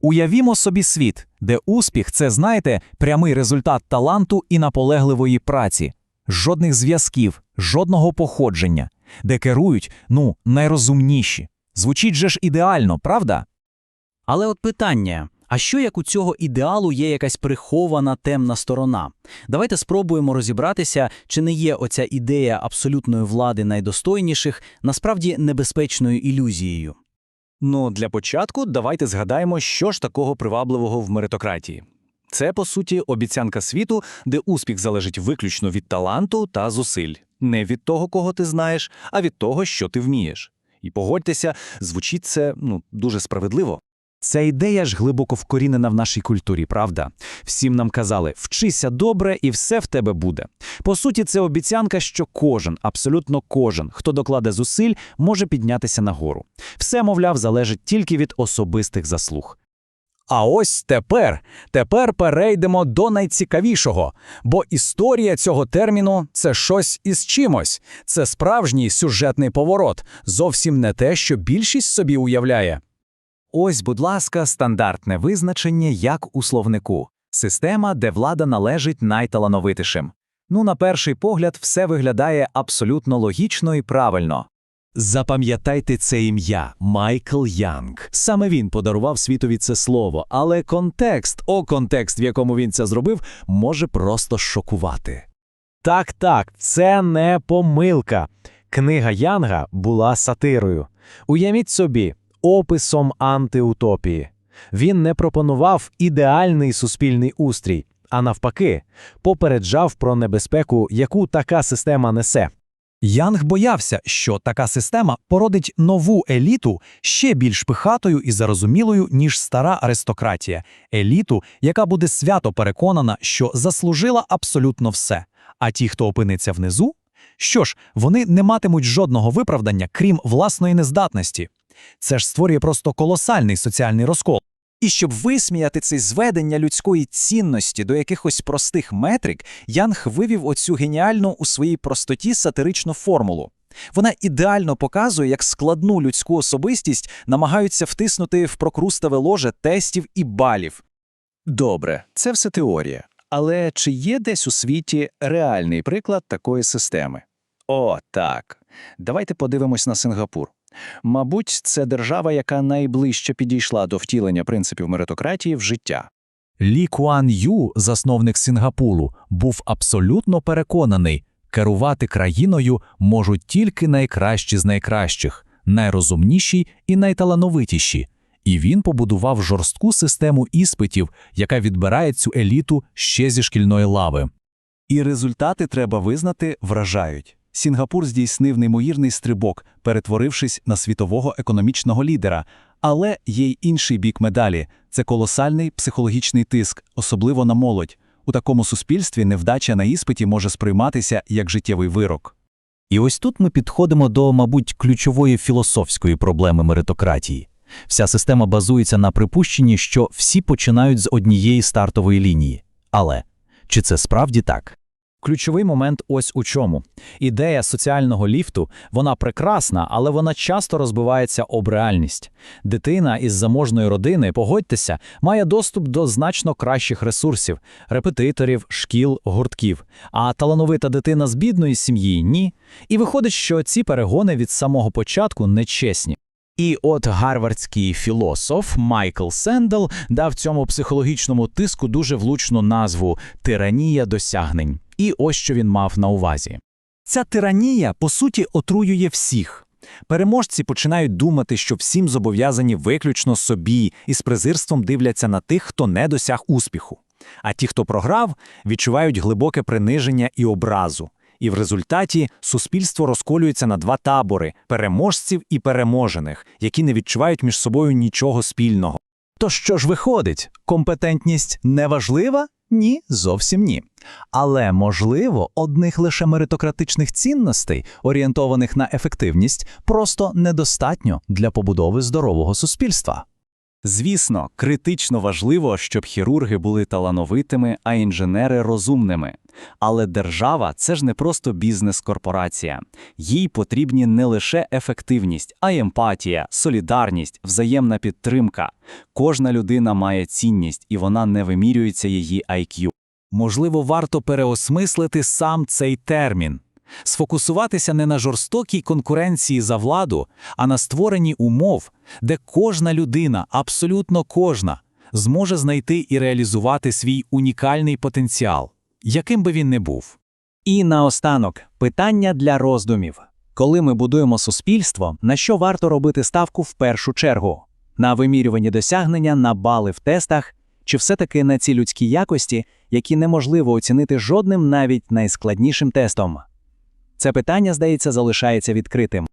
Уявімо собі світ, де успіх це, знаєте, прямий результат таланту і наполегливої праці, жодних зв'язків, жодного походження, де керують, ну, найрозумніші. Звучить же ж ідеально, правда? Але от питання: а що як у цього ідеалу є якась прихована темна сторона? Давайте спробуємо розібратися, чи не є оця ідея абсолютної влади найдостойніших насправді небезпечною ілюзією. Ну, для початку давайте згадаємо, що ж такого привабливого в меритократії. Це, по суті, обіцянка світу, де успіх залежить виключно від таланту та зусиль. Не від того, кого ти знаєш, а від того, що ти вмієш. І погодьтеся, звучить це ну, дуже справедливо. Ця ідея ж глибоко вкорінена в нашій культурі, правда? Всім нам казали, вчися добре і все в тебе буде. По суті, це обіцянка, що кожен, абсолютно кожен, хто докладе зусиль, може піднятися нагору. Все, мовляв, залежить тільки від особистих заслуг. А ось тепер, тепер перейдемо до найцікавішого, бо історія цього терміну це щось із чимось. Це справжній сюжетний поворот, зовсім не те, що більшість собі уявляє. Ось, будь ласка, стандартне визначення, як у словнику. Система, де влада належить найталановитішим. Ну, на перший погляд, все виглядає абсолютно логічно і правильно. Запам'ятайте це ім'я Майкл Янг. Саме він подарував світові це слово, але контекст, о контекст, в якому він це зробив, може просто шокувати. Так, так, це не помилка. Книга Янга була сатирою. Уявіть собі, описом антиутопії. Він не пропонував ідеальний суспільний устрій, а навпаки, попереджав про небезпеку, яку така система несе. Янг боявся, що така система породить нову еліту ще більш пихатою і зарозумілою, ніж стара аристократія, еліту, яка буде свято переконана, що заслужила абсолютно все. А ті, хто опиниться внизу, що ж, вони не матимуть жодного виправдання, крім власної нездатності. Це ж створює просто колосальний соціальний розкол. І щоб висміяти це зведення людської цінності до якихось простих метрик, Янг вивів оцю геніальну у своїй простоті сатиричну формулу. Вона ідеально показує, як складну людську особистість намагаються втиснути в прокрустове ложе тестів і балів. Добре, це все теорія. Але чи є десь у світі реальний приклад такої системи? О, так. Давайте подивимось на Сингапур. Мабуть, це держава, яка найближче підійшла до втілення принципів меритократії в життя. Лі Куан Ю, засновник Сінгапуру, був абсолютно переконаний, керувати країною можуть тільки найкращі з найкращих, найрозумніші і найталановитіші. І він побудував жорстку систему іспитів, яка відбирає цю еліту ще зі шкільної лави. І результати, треба визнати, вражають. Сінгапур здійснив неймовірний стрибок, перетворившись на світового економічного лідера. Але є й інший бік медалі це колосальний психологічний тиск, особливо на молодь. У такому суспільстві невдача на іспиті може сприйматися як життєвий вирок. І ось тут ми підходимо до, мабуть, ключової філософської проблеми меритократії. Вся система базується на припущенні, що всі починають з однієї стартової лінії. Але чи це справді так? Ключовий момент ось у чому. Ідея соціального ліфту, вона прекрасна, але вона часто розбивається об реальність. Дитина із заможної родини, погодьтеся, має доступ до значно кращих ресурсів – репетиторів, шкіл, гуртків. А талановита дитина з бідної сім'ї – ні. І виходить, що ці перегони від самого початку нечесні. І от гарвардський філософ Майкл Сендел дав цьому психологічному тиску дуже влучну назву тиранія досягнень. І ось що він мав на увазі. Ця тиранія, по суті, отруює всіх. Переможці починають думати, що всім зобов'язані виключно собі і з презирством дивляться на тих, хто не досяг успіху. А ті, хто програв, відчувають глибоке приниження і образу. І в результаті суспільство розколюється на два табори переможців і переможених, які не відчувають між собою нічого спільного. То що ж виходить? Компетентність неважлива? Ні, зовсім ні. Але, можливо, одних лише меритократичних цінностей, орієнтованих на ефективність, просто недостатньо для побудови здорового суспільства. Звісно, критично важливо, щоб хірурги були талановитими, а інженери розумними. Але держава це ж не просто бізнес-корпорація. Їй потрібні не лише ефективність, а й емпатія, солідарність, взаємна підтримка. Кожна людина має цінність, і вона не вимірюється її IQ. Можливо, варто переосмислити сам цей термін, сфокусуватися не на жорстокій конкуренції за владу, а на створенні умов, де кожна людина, абсолютно кожна, зможе знайти і реалізувати свій унікальний потенціал, яким би він не був. І наостанок питання для роздумів. Коли ми будуємо суспільство, на що варто робити ставку в першу чергу? На вимірювані досягнення, на бали в тестах, чи все-таки на ці людські якості, які неможливо оцінити жодним навіть найскладнішим тестом? Це питання, здається, залишається відкритим.